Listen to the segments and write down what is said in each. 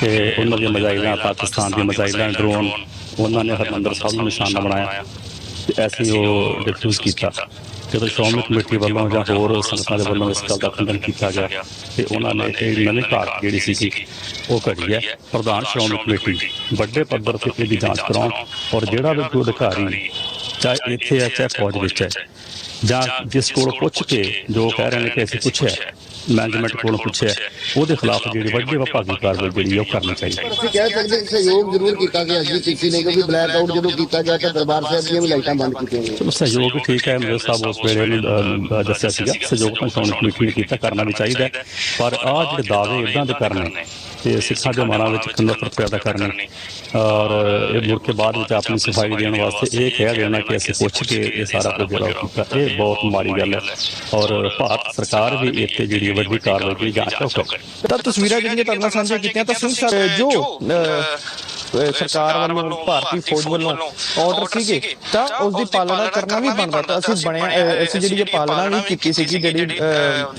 ਕਿ ਉਹਨਾਂ ਦੀਆਂ ਮਜ਼ਾਈਲਾਂ ਪਾਕਿਸਤਾਨ ਦੀਆਂ ਮਜ਼ਾਈਲਾਂ ਡਰੋਨ ਉਹਨਾਂ ਨੇ ਹਰਮੰਦਰ ਸਾਹਿਬ ਨੂੰ ਨਿਸ਼ਾਨਾ ਬਣਾਇਆ ਤੇ ਐਸੀ ਉਹ ਡਿਫਿਊਜ਼ ਕੀਤਾ ਜਦੋਂ ਸ਼੍ਰੋਮਣੀ ਕਮੇਟੀ ਵੱਲੋਂ ਜਾਂ ਹੋਰ ਸੰਗਤਾਂ ਦੇ ਵੱਲੋਂ ਇਸ ਗੱਲ ਦਾ ਖੰਡਨ ਕੀਤਾ ਗਿਆ ਤੇ ਉਹਨਾਂ ਨੇ ਇਹ ਨਵੀਂ ਘਾਟ ਜਿਹੜੀ ਸੀ ਉਹ ਘੜੀ ਹੈ ਪ੍ਰਧਾਨ ਸ਼੍ਰੋਮਣੀ ਕਮੇਟੀ ਵੱਡੇ ਪੱਧਰ ਤੇ ਇਹਦੀ ਜਾਂਚ ਕਰਾਉਣ ਔਰ ਜਿਹੜਾ ਵੀ ਕੋਈ ਅਧਿਕਾਰੀ, ਚਾਹੇ ਇੱਥੇ ਹੈ, ਚਾਹੇ ਫੌਜ ਵਿੱਚ ਹੈ ਜਾਂ ਜਿਸ ਕੋਲ ਪੁੱਛ ਕੇ ਜੋ ਕਹਿ ਰਹੇ ਨੇ ਕਿ ਅਸੀਂ ਪੁੱਛਿਆ ਮੈਨੇਜਮੈਂਟ ਕੋਲੋਂ ਪੁੱਛਿਆ ਉਹਦੇ ਖਿਲਾਫ ਜਿਹੜੀ ਵੱਡੀ ਵਿਭਾਗੀ ਕਾਰਵਾਈ ਜਿਹੜੀ ਉਹ ਕਰਨੀ ਚਾਹੀਦੀ ਹੈ। ਅਸੀਂ ਕਹਿ ਸਕਦੇ ਹਾਂ ਕਿ ਸਹਿਯੋਗ ਜ਼ਰੂਰ ਕੀਤਾ ਗਿਆ ਜੀ ਕਿਸੇ ਨੇ ਕਿਉਂਕਿ ਬਲੈਕ ਆਊਟ ਜਦੋਂ ਕੀਤਾ ਗਿਆ ਤਾਂ ਦਰਬਾਰ ਸਾਹਿਬ ਦੀਆਂ ਵੀ ਲਾਈਟਾਂ ਬੰਦ ਕੀਤੀਆਂ ਗਈਆਂ। ਚਲੋ ਸਹਿਯੋਗ ਠੀਕ ਹੈ ਮੇਰੇ ਸਾਹਿਬ ਉਸ ਵੇਲੇ ਨੂੰ ਦੱਸਿਆ ਸੀਗਾ। ਸਹਿਯੋਗ ਤਾਂ ਸ਼੍ਰੋਮਣੀ ਕਮੇਟੀ ਕੀਤਾ ਕਰਨਾ ਵੀ ਚਾਹੀਦਾ। ਪਰ ਆਹ ਜਿਹੜੇ ਦਾਅਵੇ ਇਦਾਂ ਦੇ ਕਰਨੇ ਤੇ ਸਿੱਖਾਂ ਦੇ ਮਨਾਂ ਵਿੱਚ ਨਫ਼ਰਤ ਪੈਦਾ ਕਰਨੀ। ਔਰ ਇਹ ਮੁੜ ਕੇ ਬਾਅਦ ਵਿੱਚ ਆਪਣੀ ਸਫ਼ਾਈ ਦੇਣ ਵਾਸਤੇ ਇਹ ਕਹਿ ਦੇਣਾ ਕਿ ਅਸੀਂ ਪੁੱਛ ਕੇ ਇਹ ਸਾਰਾ ਕੁਝ ਜਿਹੜਾ ਉਹ ਕੀਤਾ ਇਹ ਬਹੁਤ ਮਾੜੀ ਗੱਲ ਹੈ। ਔਰ ਭਾਰਤ ਸਰਕਾਰ ਵੀ ਇੱਥੇ ਜਿਹੜੀ ਵੱਡੀ ਕਾਰਵਾਈ ਦੀ ਜਾਂਚ ਕਰੇ ਤਾਂ ਤਸਵੀਰਾਂ ਜਿਹੜੀਆਂ ਤੁਹਾਡੇ ਨਾਲ ਸਾਂਝੀਆਂ ਕੀਤੀਆਂ ਤਾਂ ਸਿੰਘ ਸਾਹਿਬ ਜੋ ਸਰਕਾਰ ਵੱਲੋਂ ਭਾਰਤੀ ਫੌਜ ਵੱਲੋਂ ਆਰਡਰ ਸੀਗੇ। ਤਾਂ ਉਸ ਦੀ ਪਾਲਣਾ ਕਰਨਾ ਵੀ ਬਣਦਾ ਤਾਂ ਅਸੀਂ ਬਣਿਆ ਅਸੀਂ ਜਿਹੜੀ ਇਹ ਪਾਲਣਾ ਵੀ ਕੀਤੀ ਸੀਗੀ ਜਿਹੜੀ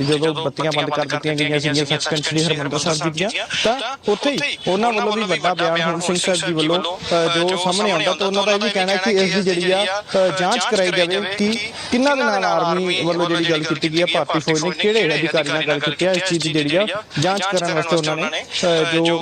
ਜਦੋਂ ਬੱਤੀਆਂ ਬੰਦ ਕਰ ਦਿੱਤੀਆਂ ਗਈਆਂ ਸੀਗੀਆਂ ਸੱਚਖੰਡ ਸ੍ਰੀ ਹਰਿਮੰਦਰ ਸਾਹਿਬ ਦੀਆਂ ਤਾਂ ਉੱਥੇ ਹੀ ਉਹਨਾਂ ਵੱਲੋਂ ਵੀ ਵੱਡਾ ਬਿਆਨ ਹੁਣ ਸਿੰਘ ਸਾਹਿਬ ਜੀ ਵੱਲੋਂ ਜੋ ਸਾਹਮਣੇ ਆਉਂਦਾ ਤਾਂ ਉਹਨਾਂ ਦਾ ਇਹ ਵੀ ਕਹਿਣਾ ਕਿ ਇਸ ਦੀ ਜਿਹੜੀ ਆ ਜਾਂਚ ਕਰਾਈ ਜਾਵੇ ਕਿ ਕਿੰਨਾਂ ਦੇ ਨਾਲ ਆਰਮੀ ਵੱਲੋਂ ਜਿਹੜੀ ਗੱਲ ਕੀਤੀ ਗਈ ਆ ਭਾਰਤੀ ਫੌਜ ਨੇ ਕਿਹੜੇ ਅਧਿਕਾਰੀ ਨਾਲ ਗੱਲ ਕੀਤੀ ਆ ਇਸ ਚੀਜ਼ ਦੀ ਜਿਹੜੀ ਆ ਜਾਂਚ ਕਰਨ ਵਾਸਤੇ ਉਹਨਾਂ ਨੇ ਜੋ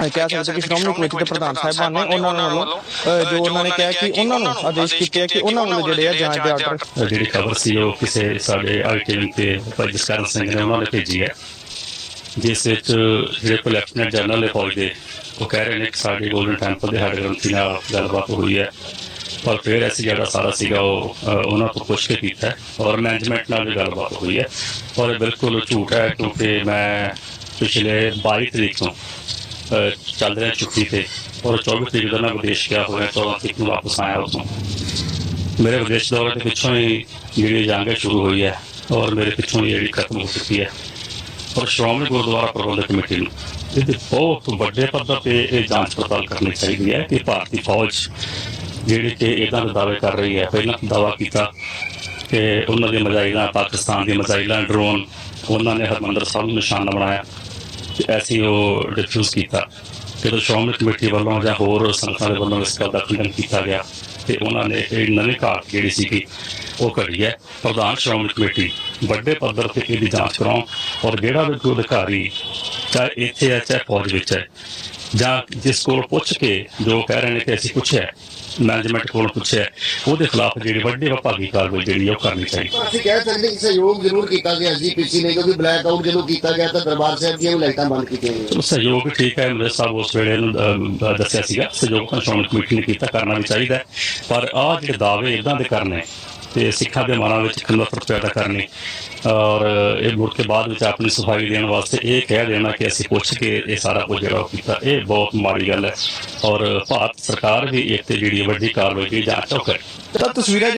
ਕਹਿ ਸਕਦੇ ਕਿ ਸ਼੍ਰੋਮਣੀ ਕਮੇਟੀ ਦੇ ਪ੍ਰਧਾਨ ਸਾਹਿਬਾਨ ਨੇ ਉਹਨਾਂ ਨੂੰ ਵੱਲੋਂ ਜੋ ਉਹਨਾਂ ਨੇ ਕਿਹਾ ਕਿ ਉਹਨਾਂ ਨੂੰ ਆਦੇਸ਼ ਕੀਤੇ ਕਿ ਉਹਨਾਂ ਵੱਲੋਂ ਜਿਹੜੇ ਆ ਜਾਂਚ ਦੇ ਆਰਡਰ ਜਿਹੜੀ ਖਬਰ ਸੀ ਉਹ ਕਿਸੇ ਸਾਡੇ ਆਈਟੀਵੀ ਤੇ ਭਾਈ ਜਸਕਰਨ ਸਿੰਘ ਨੇ ਉਹਨਾਂ ਨੇ ਭੇਜੀ ਹੈ ਜਿਸ ਵਿੱਚ ਜਿਹੜੇ ਕਲੈਕਟਨਰ ਜਨਰਲ ਨੇ ਫੌਜ ਦੇ ਉਹ ਕਹਿ ਰਹੇ ਨੇ ਕਿ ਸਾਡੇ ਗੋਲਡਨ ਟੈਂਪਲ ਦੇ ਹੈਡ ਗ੍ਰੰਥੀ ਨਾਲ ਗੱਲਬਾਤ ਹੋਈ ਹੈ ਪਰ ਫਿਰ ਅਸੀਂ ਜਿਹੜਾ ਸਾਰਾ ਸੀਗਾ ਉਹ ਉਹਨਾਂ ਤੋਂ ਪੁੱਛ ਕੇ ਕੀਤਾ ਹੈ ਔਰ ਮੈਨੇਜਮੈਂਟ ਨਾਲ ਵੀ ਗੱਲਬਾਤ ਹੋਈ ਹੈ। ਔਰ ਇਹ ਬਿਲਕੁਲ ਝੂਠ ਹੈ ਕਿਉਂਕਿ ਮੈਂ ਪਿਛਲੇ 22 ਤਰੀਕ ਤੋਂ ਚੱਲ ਰਿਹਾ ਛੁੱਟੀ ਤੇ। ਔਰ 24 ਤਰੀਕ ਦਾ ਮੈਂ ਵਿਦੇਸ਼ ਗਿਆ ਹੋਇਆ 14 ਤਰੀਕ ਨੂੰ ਵਾਪਸ ਆਇਆ ਉੱਥੋਂ? ਮੇਰੇ ਵਿਦੇਸ਼ ਦੌਰੇ ਦੇ ਪਿੱਛੋਂ ਹੀ ਜਿਹੜੀ ਜੰਗ ਸ਼ੁਰੂ ਹੋਈ ਹੈ, ਔਰ ਮੇਰੇ ਪਿੱਛੋਂ ਜਿਹੜੀ ਖਤਮ ਹੋ ਚੁੱਕੀ ਹੈ। ਔਰ ਸ਼੍ਰੋਮਣੀ ਗੁਰਦੁਆਰਾ ਪ੍ਰਬੰਧਕ ਕਮੇਟੀ ਨੂੰ ਇਹਦੇ ਬਹੁਤ ਵੱਡੇ ਪੱਧਰ ਤੇ ਇਹ ਜਾਂਚ ਪੜਤਾਲ ਕਰਨੀ ਚਾਹੀਦੀ ਹੈ ਕਿ ਭਾਰਤੀ ਫੌਜ ਜਿਹੜੀ ਕਿ ਇਦਾਂ ਦੇ ਦਾਅਵੇ ਕਰ ਰਹੀ ਹੈ। ਪਹਿਲਾਂ ਦਾਅਵਾ ਕੀਤਾ ਕਿ ਉਹਨਾਂ ਦੀਆਂ ਮਜ਼ਾਈਲਾਂ, ਪਾਕਿਸਤਾਨ ਦੀਆਂ ਮਜ਼ਾਈਲਾਂ, ਡਰੋਨ, ਉਹਨਾਂ ਨੇ ਹਰਮੰਦਰ ਸਾਹਿਬ ਨੂੰ ਨਿਸ਼ਾਨਾ ਬਣਾਇਆ। ਅਸੀਂ ਉਹ ਡਿਫਿਊਜ਼ ਕੀਤਾ। ਜਦੋਂ ਸ਼੍ਰੋਮਣੀ ਕਮੇਟੀ ਵੱਲੋਂ ਜਾਂ ਹੋਰ ਸੰਗਤਾਂ ਦੇ ਵੱਲੋਂ ਇਸ ਗੱਲ ਦਾ ਖੰਡਨ ਕੀਤਾ ਗਿਆ ਤੇ ਉਹਨਾਂ ਨੇ ਇਹ ਨਵੀਂ ਘਾਟ ਜਿਹੜੀ ਸੀਗੀ, ਉਹ ਘੜੀ ਹੈ। ਪ੍ਰਧਾਨ ਸ਼੍ਰੋਮਣੀ ਕਮੇਟੀ, ਵੱਡੇ ਪੱਧਰ ਤੇ ਇਹਦੀ ਜਾਂਚ ਕਰਾਉਣ ਔਰ ਜਿਹੜਾ ਵੀ ਕੋਈ ਅਧਿਕਾਰੀ, ਚਾਹੇ ਇੱਥੇ ਹੈ, ਚਾਹੇ ਫੌਜ ਵਿੱਚ ਹੈ, ਜਾਂ ਜਿਸ ਕੋਲ ਪੁੱਛ ਕੇ ਜੋ ਕਹਿ ਰਹੇ ਨੇ ਕਿ ਅਸੀਂ ਪੁੱਛਿਆ ਮੈਨੇਜਮੈਂਟ ਕੋਲ ਪੁੱਛਿਆ ਉਹਦੇ ਖਿਲਾਫ ਜਿਹੜੀ ਵੱਡੀ ਵਿਭਾਗੀ ਕਾਰਵਾਈ ਜਿਹੜੀ ਉਹ ਕਰਨੀ ਚਾਹੀਦੀ ਹੈ। ਅਸੀਂ ਕਹਿ ਸਕਦੇ ਕਿ ਸਹਿਯੋਗ ਜ਼ਰੂਰ ਕੀਤਾ ਗਿਆ ਜੀ ਕਿਸੇ ਨੇ ਕਿਉਂਕਿ ਬਲੈਕ ਆਊਟ ਜਦੋਂ ਕੀਤਾ ਗਿਆ ਤਾਂ ਦਰਬਾਰ ਸਾਹਿਬ ਦੀਆਂ ਵੀ ਲਾਈਟਾਂ ਬੰਦ ਕੀਤੀਆਂ ਗਈਆਂ ਸਹਿਯੋਗ ਠੀਕ ਹੈ ਮੇਰੇ ਸਾਹਿਬ ਉਸ ਵੇਲੇ ਨੂੰ ਦੱਸਿਆ ਸੀਗਾ ਸਹਿਯੋਗ ਤਾਂ ਸ਼੍ਰੋਮਣੀ ਕਮੇਟੀ ਨੇ ਕੀਤਾ ਕਰਨਾ ਵੀ ਚਾਹੀਦਾ। ਪਰ ਆਹ ਜਿਹੜੇ ਦਾਅਵੇ ਇਦਾਂ ਦੇ ਕਰਨੇ ਤੇ ਸਿੱਖਾਂ ਦੇ ਮਨਾਂ ਵਿੱਚ ਨਫ਼ਰਤ ਪੈਦਾ ਕਰਨੀ। ਔਰ ਇਹ ਮੁੜ ਕੇ ਬਾਅਦ ਵਿੱਚ ਆਪਣੀ ਸਫ਼ਾਈ ਦੇਣ ਵਾਸਤੇ ਇਹ ਕਹਿ ਦੇਣਾ ਕਿ ਅਸੀਂ ਪੁੱਛ ਕੇ ਇਹ ਸਾਰਾ ਕੁਝ ਜਿਹੜਾ ਉਹ ਕੀਤਾ। ਇਹ ਬਹੁਤ ਮਾੜੀ ਗੱਲ ਹੈ। ਔਰ, ਭਾਰਤ ਸਰਕਾਰ ਵੀ ਇੱਥੇ ਜਿਹੜੀ ਵੱਡੀ ਕਾਰਵਾਈ ਦੀ ਜਾਂਚ ਉਹ ਕਰੇ ਤਾਂ ਤਸਵੀਰਾਂ